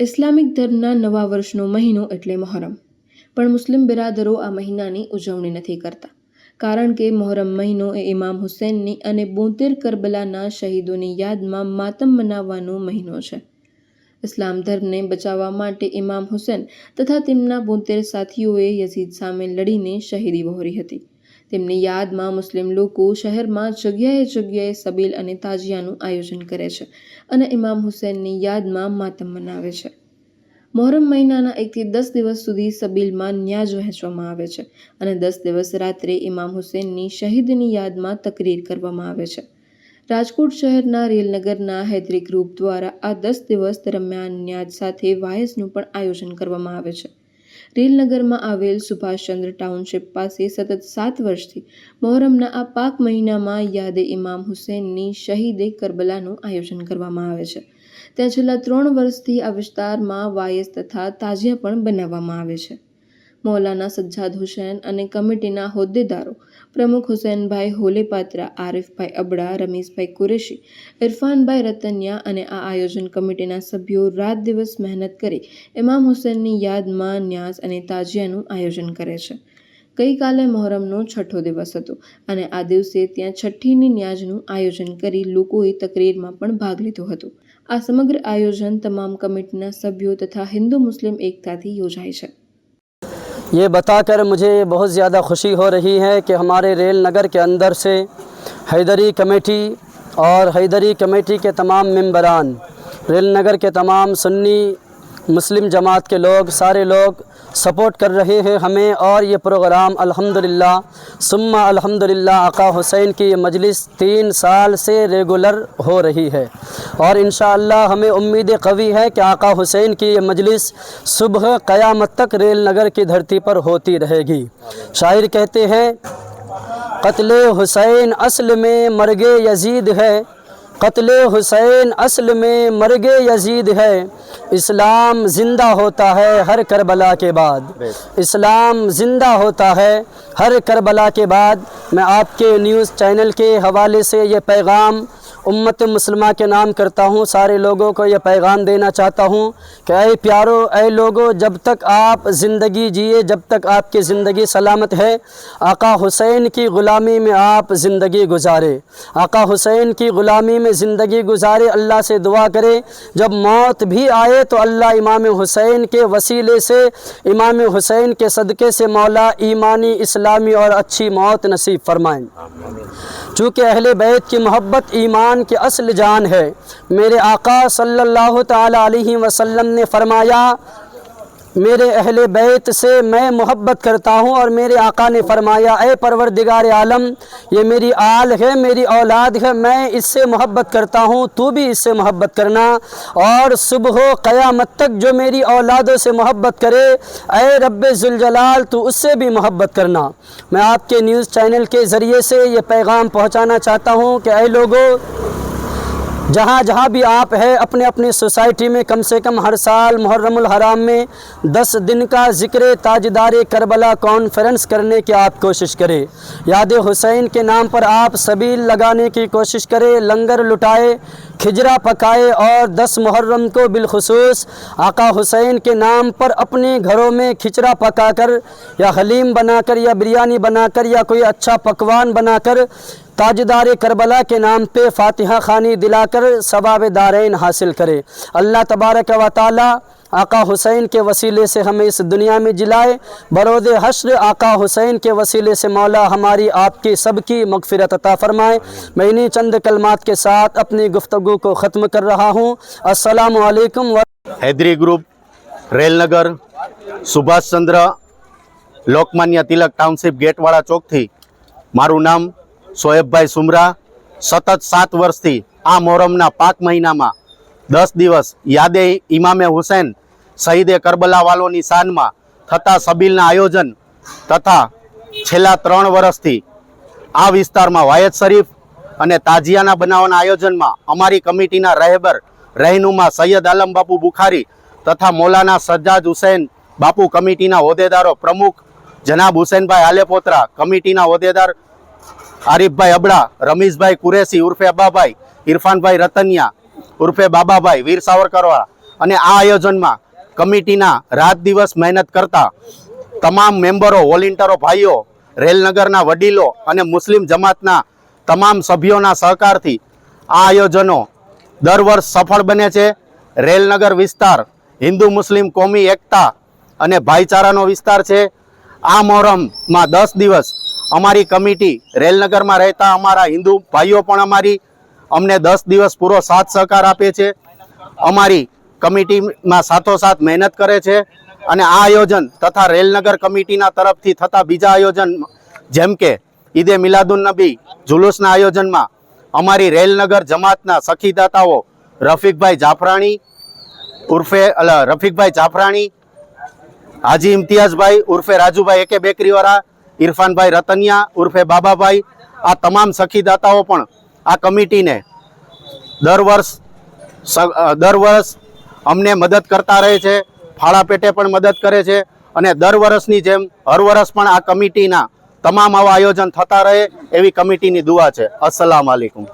Islamic ધર્મના નવા વર્ષનો મહિનો એટલે મહોરમ. પણ મુસ્લિમ બિરાદરો આ મહિનાની ઉજવણી નથી કરતા. કારણ કે મહોરમ મહિનો એ ઇમામ હુસૈનની અને બોતેર કરબલાના શહીદોની યાદમાં માતમ મનાવવાનો મહિનો છે. ઇસ્લામ ધર્મને બચાવવા માટે ઇમામ હુસૈન તથા તેમના બોતેર સાથીઓએ યઝીદ સામે લડીને શહીદી વહોરી હતી. તેમની યાદમાં મુસ્લિમ લોકો શહેરમાં જગ્યાએ જગ્યાએ સબીલ અને તાજિયાનું આયોજન કરે છે અને ઇમામ હુસૈનની યાદમાં માતમ મનાવે છે. મોહરમ મહિનાના એકથી દસ દિવસ સુધી સબીલમાં ન્યાજ વહેંચવામાં આવે છે અને દસ દિવસ રાત્રે ઇમામ હુસેનની શહીદની યાદમાં તકરીર કરવામાં આવે છે. રાજકોટ શહેરના રેલનગરના હૈદરી ગ્રુપ દ્વારા આ દસ દિવસ દરમિયાન ન્યાજ સાથે વાયસનું પણ આયોજન કરવામાં આવે છે. રેલનગરમાં આવેલ સુભાષચંદ્ર ટાઉનશીપ પાસે સતત સાત વર્ષથી મોહરમના આ પાક મહિનામાં યાદે ઇમામ હુસૈનની શહીદે કરબલાનું આયોજન કરવામાં આવે છે. ત્યાં છેલ્લા ત્રણ વર્ષથી આ વિસ્તારમાં વાયસ તથા તાજિયા પણ બનાવવામાં આવે છે. મૌલાના સજ્જાદ હુસૈન અને કમિટીના હોદ્દેદારો પ્રમુખ હુસૈનભાઈ હોલેપાત્રા, આરિફભાઈ અબડા, રમેશભાઈ કુરેશી, ઇરફાનભાઈ રતનિયા અને આ આયોજન કમિટીના સભ્યો રાત દિવસ મહેનત કરી ઇમામ હુસૈનની યાદમાં ન્યાઝ અને તાજિયાનું આયોજન કરે છે. ગઈકાલે મહોરમનો છઠ્ઠો દિવસ હતો અને આ દિવસે ત્યાં છઠ્ઠીની ન્યાજનું આયોજન કરી લોકોએ તકરીરમાં પણ ભાગ લીધો હતો. આ સમગ્ર આયોજન તમામ કમિટીના સભ્યો તથા હિન્દુ મુસ્લિમ એકતાથી યોજાય છે. یہ بتا کر مجھے بہت زیادہ خوشی ہو رہی ہے کہ ہمارے ریل نگر کے اندر سے حیدری کمیٹی اور حیدری کمیٹی کے تمام ممبران، ریل نگر کے تمام سنی مسلم جماعت کے لوگ، سارے لوگ سپورٹ کر رہے ہیں ہمیں اور یہ پروگرام الحمد للہ ثمہ الحمد للہ آقا حسین کی یہ مجلس تین سال سے ریگولر ہو رہی ہے۔ اور انشاءاللہ ہمیں امید قوی ہے کہ آقا حسین کی یہ مجلس صبح قیامت تک ریل نگر کی دھرتی پر ہوتی رہے گی۔ شاعر کہتے ہیں، قتل حسین اصل میں مرگ یزید ہے۔ قتل حسین اصل میں مرگ یزید ہے۔ اسلام زندہ ہوتا ہے ہر کربلا کے بعد۔ اسلام زندہ ہوتا ہے ہر کربلا کے بعد۔ میں آپ کے نیوز چینل کے حوالے سے یہ پیغام امت مسلمہ کے نام کرتا ہوں، سارے لوگوں کو یہ پیغام دینا چاہتا ہوں کہ اے پیارو، اے لوگو، جب تک آپ زندگی جیے، جب تک آپ کی زندگی سلامت ہے، آقا حسین کی غلامی میں آپ زندگی گزارے۔ آقا حسین کی غلامی میں زندگی گزارے، اللہ سے دعا کرے۔ جب موت بھی آئے تو اللہ امام حسین کے وسیلے سے، امام حسین کے صدقے سے مولا ایمانی، اسلامی اور اچھی موت نصیب فرمائیں۔ چونکہ اہل بیت کی محبت ایمان ईमान की असल जान है मेरे आका सल्लल्लाहु ताला अलैहि वसल्लम ने फरमाया میرے اہل بیت سے میں محبت کرتا ہوں اور میرے آقا نے فرمایا، اے پروردگار عالم، یہ میری آل ہے، میری اولاد ہے، میں اس سے محبت کرتا ہوں، تو بھی اس سے محبت کرنا۔ اور صبح و قیامت تک جو میری اولادوں سے محبت کرے، اے رب زلجلال تو اس سے بھی محبت کرنا۔ میں آپ کے نیوز چینل کے ذریعے سے یہ پیغام پہنچانا چاہتا ہوں کہ اے لوگوں جہاں جہاں بھی آپ ہے اپنے اپنے سوسائٹی میں کم سے کم ہر سال محرم الحرام میں دس دن کا ذکر تاجدار کربلا کانفرنس کرنے کی آپ کوشش کریں۔ یاد حسین کے نام پر آپ سبیل لگانے کی کوشش کریں، لنگر لٹائے، کھجرا پکائے اور دس محرم کو بالخصوص آقا حسین کے نام پر اپنے گھروں میں کھچڑا پکا کر یا حلیم بنا کر یا بریانی بنا کر یا کوئی اچھا پکوان بنا کر تاجدار کربلا کے نام پہ فاتحہ خانی دلا کر ثواب دارین حاصل کرے۔ اللہ تبارک و تعالی آقا حسین کے وسیلے سے ہمیں اس دنیا میں جلائے۔ برود حشر آقا حسین کے وسیلے سے مولا ہماری آپ کی سب کی مغفرت عطا فرمائے۔ میں انہی چند کلمات کے ساتھ اپنی گفتگو کو ختم کر رہا ہوں۔ السلام علیکم و حیدری گروپ، ریل نگر સુભાષચંદ્ર લોકમાન્ય તિલક ટાઉનશીપ چوک تھی۔ مارو نام સોએબભાઈ સુમરા સતત સાત વર્ષથી આ મોહરમના પાંચ મહિનામાં દસ દિવસ યાદે ઇમામે હુસૈન શહીદે કરબલાવાલોની શાનમાં થતા સબીલના આયોજન તથા છેલ્લા ત્રણ વર્ષથી આ વિસ્તારમાં વાયદ શરીફ અને તાજિયાના બનાવવાના આયોજનમાં અમારી કમિટીના રહેબર રહેનુમા સૈયદ આલમ બાપુ બુખારી તથા મૌલાના સજ્જાદ હુસૈન બાપુ કમિટીના હોદ્દેદારો પ્રમુખ જનાબ હુસૈનભાઈ આલેપોત્રા કમિટીના હોદ્દેદાર આરીફભાઈ અબડા, રમેશભાઈ કુરેશી, ઉર્ફે અબાભાઈ ઇરફાનભાઈ રતનિયા, ઉર્ફે બાબાભાઈ, વીર સાવરકરવાળા. અને આ આયોજનમાં કમિટીના રાત દિવસ મહેનત કરતા તમામ મેમ્બરો વોલેન્ટરો ભાઈઓ, રેલનગરના વડીલો અને મુસ્લિમ જમાતના તમામ સભ્યોના સહકારથી આ આયોજનો દર વર્ષ સફળ બને છે. રેલનગર વિસ્તાર હિન્દુ મુસ્લિમ કોમી એકતા અને ભાઈચારાનો વિસ્તાર છે. આ મોહરમમાં દસ દિવસ અમારી કમિટી રેલનગરમાં રહેતા અમારા હિન્દુ ભાઈઓ પણ અમારી અમને દસ દિવસ પૂરો સાથ સહકાર આપે છે. અમારી કમિટીમાં સાથોસાથ મહેનત કરે છે અને આ આયોજન તથા રેલનગર કમિટીના તરફથી થતા બીજા આયોજન જેમ કે ઈદે મિલાદુન નબી જુલુસના આયોજનમાં અમારી રેલનગર જમાતના સખીદાતાઓ રફીકભાઈ જાફરાણી ઉર્ફે રફીકભાઈ જાફરાણી, હાજી ઇમ્તિયાઝભાઈ ઉર્ફે રાજુભાઈ એકે બેકરીવાળા ઇરફાનભાઈ રતનિયા ઉર્ફે બાબાભાઈ, આ તમામ સખીદાતાઓ પણ આ કમિટીને દર વર્ષ દર વર્ષ અમને મદદ કરતા રહે છે, ફાળા પેટે પણ મદદ કરે છે અને દર વર્ષની જેમ હર વર્ષ પણ આ કમિટીના તમામ આવા આયોજન થતા રહે એવી કમિટીની દુઆ છે. અસલામ આલેકુમ.